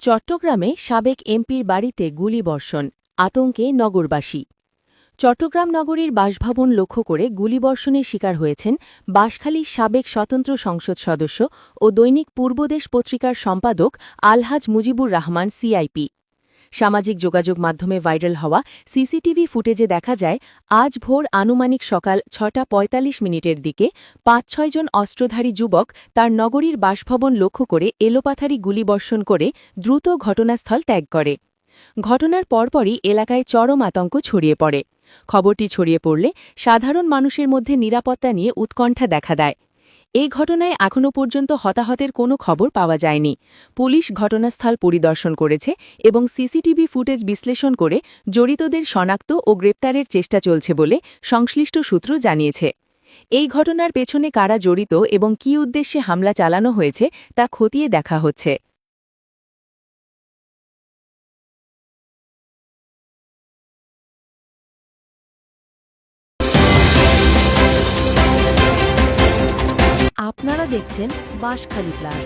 চট্টগ্রামে সাবেক এমপির বাড়িতে গুলিবর্ষণ, আতঙ্কে নগরবাসী। চট্টগ্রাম নগরীর বাসভবন লক্ষ্য করে গুলিবর্ষণের শিকার হয়েছেন বাঁশখালীর সাবেক স্বতন্ত্র সংসদ সদস্য ও দৈনিক পূর্বদেশ পত্রিকার সম্পাদক আলহাজ মুজিবুর রহমান, সিআইপি। সামাজিক যোগাযোগ মাধ্যমে ভাইরাল হওয়া সিসিটিভি ফুটেজে দেখা যায়, আজ ভোর আনুমানিক সকাল ছটা পঁয়তাল্লিশ মিনিটের দিকে পাঁচ ছয়জন অস্ত্রধারী যুবক তার নগরীর বাসভবন লক্ষ্য করে এলোপাথারি গুলিবর্ষণ করে দ্রুত ঘটনাস্থল ত্যাগ করে। ঘটনার পরপরই এলাকায় চরম আতঙ্ক ছড়িয়ে পড়ে। খবরটি ছড়িয়ে পড়লে সাধারণ মানুষের মধ্যে নিরাপত্তা নিয়ে উৎকণ্ঠা দেখা দেয়। এই ঘটনায় এখনও পর্যন্ত হতাহতের কোনো খবর পাওয়া যায়নি। পুলিশ ঘটনাস্থল পরিদর্শন করেছে এবং সিসিটিভি ফুটেজ বিশ্লেষণ করে জড়িতদের শনাক্ত ও গ্রেপ্তারের চেষ্টা চলছে বলে সংশ্লিষ্ট সূত্র জানিয়েছে। এই ঘটনার পেছনে কারা জড়িত এবং কী উদ্দেশ্যে হামলা চালানো হয়েছে তা খতিয়ে দেখা হচ্ছে। আপনারা দেখছেন বাঁশখালী প্লাস